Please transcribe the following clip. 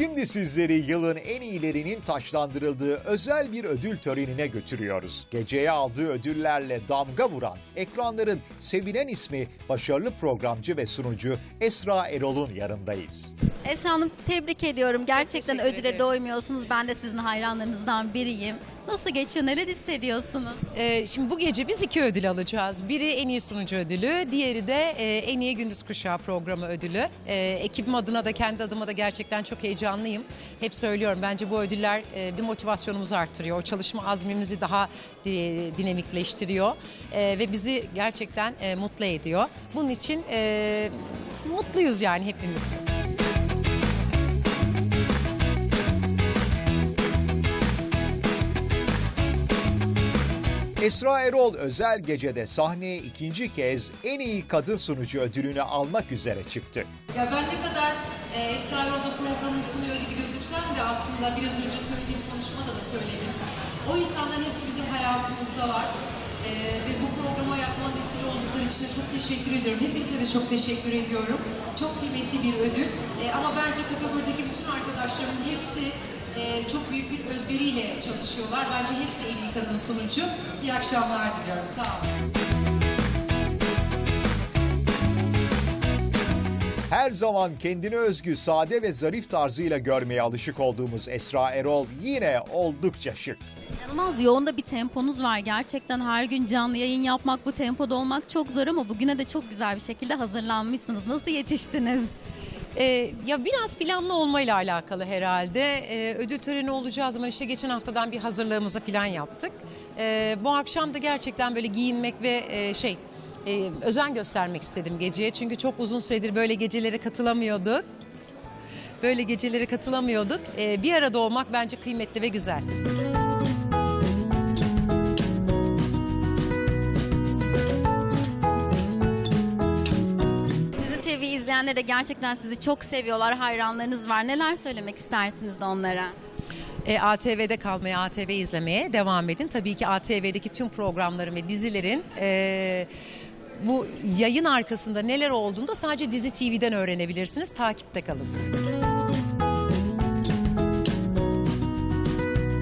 Şimdi sizleri yılın en iyilerinin taşlandırıldığı özel bir ödül törenine götürüyoruz. Geceye aldığı ödüllerle damga vuran, ekranların sevilen ismi başarılı programcı ve sunucu Esra Erol'un yanındayız. Esra Hanım tebrik ediyorum. Gerçekten teşekkür ödüle ederim. doymuyorsunuz. Ben de sizin hayranlarınızdan biriyim. Nasıl geçiyor? Neler hissediyorsunuz? Ee, şimdi bu gece biz iki ödül alacağız. Biri en iyi sunucu ödülü, diğeri de e, en iyi gündüz kuşağı programı ödülü. Ee, ekibim adına da kendi adıma da gerçekten çok heyecanlıyım. Hep söylüyorum bence bu ödüller e, bir motivasyonumuzu artırıyor. O çalışma azmimizi daha di- dinamikleştiriyor E, ve bizi gerçekten e, mutlu ediyor. Bunun için e, mutluyuz yani hepimiz. Esra Erol özel gecede sahneye ikinci kez en iyi kadın sunucu ödülünü almak üzere çıktı. Ya ben ne kadar e, Esra Erol'da programı sunuyor gibi gözüksem de aslında biraz önce söylediğim konuşmada da söyledim. O insanların hepsi bizim hayatımızda var. E, ve bu programa yapma vesile oldukları için çok teşekkür ediyorum. Hepinize de çok teşekkür ediyorum. Çok kıymetli bir ödül. E, ama bence kategorideki bütün arkadaşlarımın hepsi e, çok büyük bir özveriyle çalışıyorlar. Bence hepsi en iyi kadın sunucu. İyi akşamlar diliyorum. Sağ olun. Her zaman kendine özgü sade ve zarif tarzıyla görmeye alışık olduğumuz Esra Erol yine oldukça şık. İnanılmaz yoğun da bir temponuz var. Gerçekten her gün canlı yayın yapmak, bu tempoda olmak çok zor ama bugüne de çok güzel bir şekilde hazırlanmışsınız. Nasıl yetiştiniz? Ee, ya biraz planlı olmayla alakalı herhalde. Ee, ödül töreni olacağı zaman işte geçen haftadan bir hazırlığımızı falan yaptık. Ee, bu akşam da gerçekten böyle giyinmek ve e, şey e, özen göstermek istedim geceye. Çünkü çok uzun süredir böyle gecelere katılamıyorduk. Böyle gecelere katılamıyorduk. Ee, bir arada olmak bence kıymetli ve güzel. İzleyenler de gerçekten sizi çok seviyorlar, hayranlarınız var. Neler söylemek istersiniz de onlara? E, ATV'de kalmaya, ATV izlemeye devam edin. Tabii ki ATV'deki tüm programların ve dizilerin e, bu yayın arkasında neler olduğunu da sadece Dizi TV'den öğrenebilirsiniz. Takipte kalın.